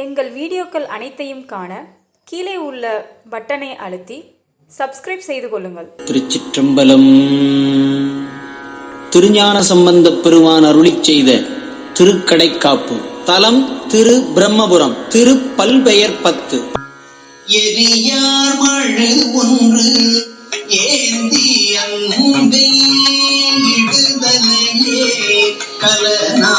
எங்கள் வீடியோக்கள் அனைத்தையும் காண கீழே உள்ள பட்டனை அழுத்தி சப்ஸ்கிரைப் செய்து கொள்ளுங்கள். திருச்சிற்றம்பலம். திருஞான சம்பந்தப் பெருமான் அருளிச் செய்த திருக்கடைக்காப்பு. தலம் திரு பிரம்மபுரம். திரு பல்பெயர் பத்து. எரியார் மழு ஒன்று ஏந்தி அன்பை கலனா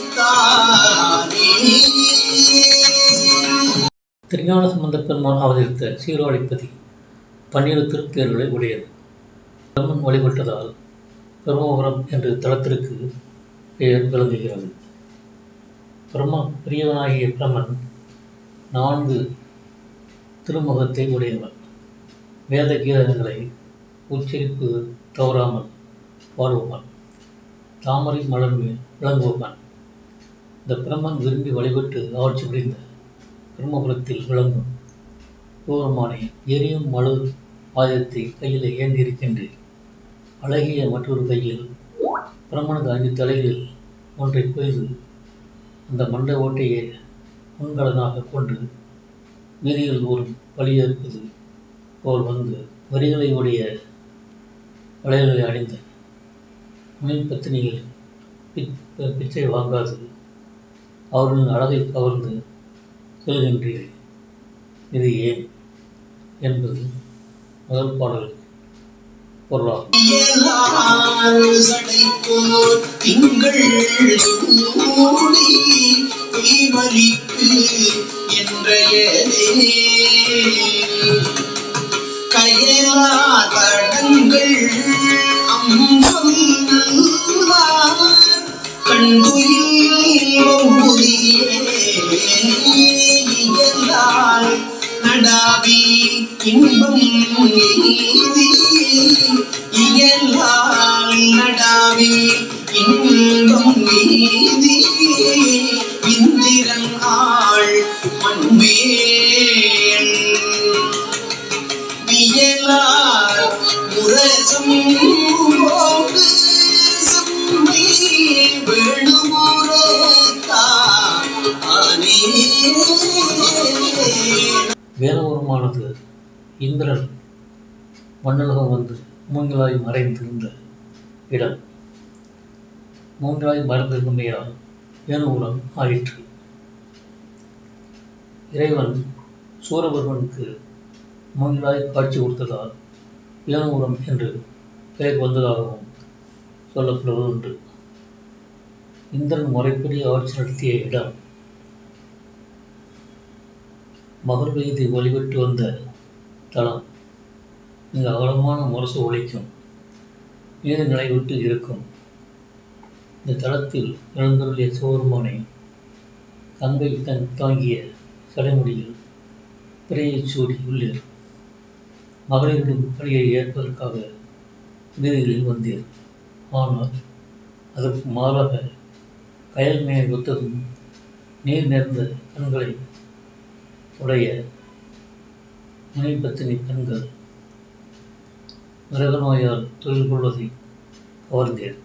திருஞான சம்பந்த பெருமான் அவதரித்த சீரோழிப்பதி பன்னிரு திருப்பேர்களை உடையது. பிரம்மன் வழிபட்டதால் பிரம்மபுரம் என்று தலத்திற்கு பெயர் விளங்குகிறது. பிரம்ம பிரியவனாகிய பிரம்மன் நான்கு திருமுகத்தை உடையவன். வேத கீதங்களை உச்சரிப்பு தவறாமல் வாழ்பவன் தாமரை மலர்மே மேல் விளங்குபவன். இந்த பிரம்மன் விரும்பி வழிபட்டு ஆட்சி புரிந்த பிரம்மபுரத்தில் விளங்கும் பூர்வமானை எரியும் மலு ஆயுதத்தை கையில் ஏந்தியிருக்கின்றேன் அழகிய மற்றொரு கையில் பிரம்மனது அஞ்சு தலைகளில் ஒன்றை கொய்து அந்த மண்ட ஓட்டையை முன்கலனாக கொண்டு வீதியில் ஒரு வழியறுப்பது போல் வந்து வரிகளை உடைய வளையல்களை அணிந்த முனி பத்தினியில் பிச்சை வாங்காது. அவர்களின் அழகை கவர்ந்து செல்கின்றீர்கள். இது ஏன்? என்பது முதல் பாடல் பொருளாகும். கயலா தடங்கள் அம்பம் நடாவி இன்பம் எய்தி இயலால் நடாவி இன்பம் எய்தி இந்திரன் ஆள் மண்மேல் உருவமானது இந்திரன் மண்ணுலகம் வந்து மூங்கிலாய் மறைந்திருந்த இடம். மூங்கிலாய் மறைந்திருந்தமையால் வேணுபுரம் ஆயிற்று. இறைவன் சூரபர்மனுக்கு மூங்கிலாய் காட்சி கொடுத்ததால் ஏனுகுலம் என்று பெயர் வந்ததாகவும் சொல்லப்படுவது உண்டு. இந்திரன் முறைப்படி ஆட்சி நடத்திய இடம் மகள் வீதி வழிபட்டு வந்த தலம் மிக அகலமான முரசு ஒழிக்கும் நீர் நிலை விட்டு இருக்கும். இந்த தளத்தில் எழுந்தருளிய சிவபெருமானை கங்கை தன் தாங்கிய சடைமுடியில் பிறையைச் சூடி உள்ளீர். மகளிரின் பணியை ஏற்பதற்காக வீதிகளில் வந்தீர். ஆனால் அதற்கு மாறாக கயல் மேல் ஒத்ததும் நீர் நேர்ந்த கண்களை உடைய முனைப்பத்தினி பெண்கள் மிருக நோயால் தொழில் கொள்வதை கவர்ந்தேன்.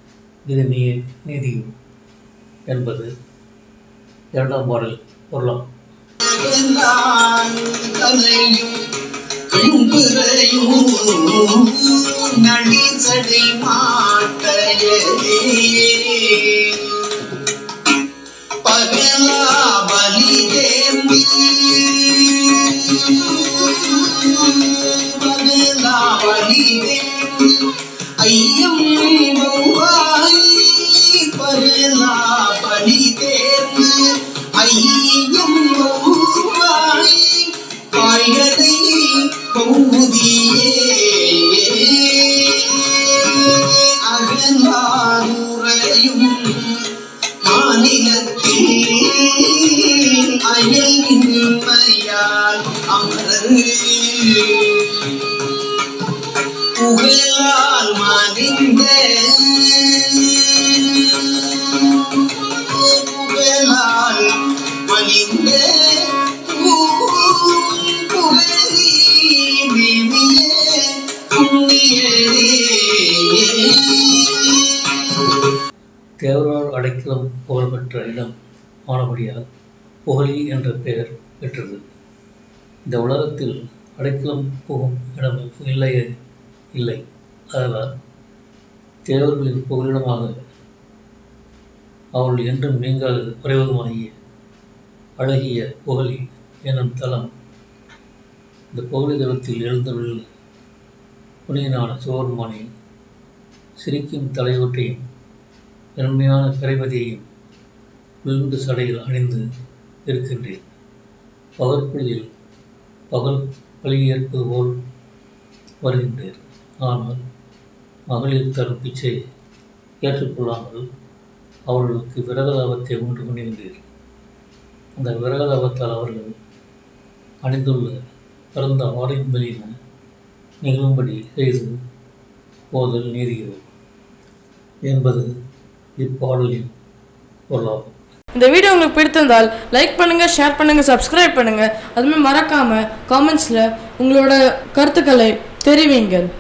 இது நீ நீதியும் என்பது இரண்டாம் பாடல் பொருளாம். நடிசடை மாட்டையதே பகலா ஐயம் வௌவாய் தேர்ந்து ஐயம் வௌவாய் பாய்கதை அகலாருறையும் மாநிலத்தில் அயல் அமர் தேவரால் அடைக்கலம் புகழ்பெற்ற இடம் ஆனபடியால் புகழி என்ற பெயர் பெற்றது. இந்த உலகத்தில் அடைக்கலம் புகும் இடம் இல்லையே இல்லை. அதனால் தேவர்களின் புகலிடமாக அவர்கள் என்றும் நீங்கள் குறைவதுமாகிய அழகிய புகழி எனும் தலம் இந்த புகழி தலத்தில் எழுந்துள்ள புனியனான சிவபெருமானையும் சிரிக்கும் தலைவற்றையும் பெருமையான பிறைபதியையும் விழுந்து சடையில் அணிந்து இருக்கின்றேன். பகற்பொழியில் பகல் பழி ஏற்பது போல் வருகின்றேன். ஆனால் மகளிர் தரும் பிச்சை ஏற்றுக்கொள்ளாமல் அவர்களுக்கு விரகதாபத்தை உண்டு பண்ணியிருந்தீர்கள் அந்த விரகதாபத்தால் அவர்கள் அணிந்துள்ள பிறந்த ஆடையின் வெளியின நிகழும்படி செய்து போதல் நீதிகிறது என்பது இப்பாடலின் பொருளாகும். இந்த வீடியோ உங்களுக்கு பிடித்திருந்தால் லைக் பண்ணுங்கள் ஷேர் பண்ணுங்கள் சப்ஸ்கிரைப் பண்ணுங்கள் அதுமாதிரி மறக்காமல் காமெண்ட்ஸில் உங்களோட கருத்துக்களை தெரிவிங்கள்.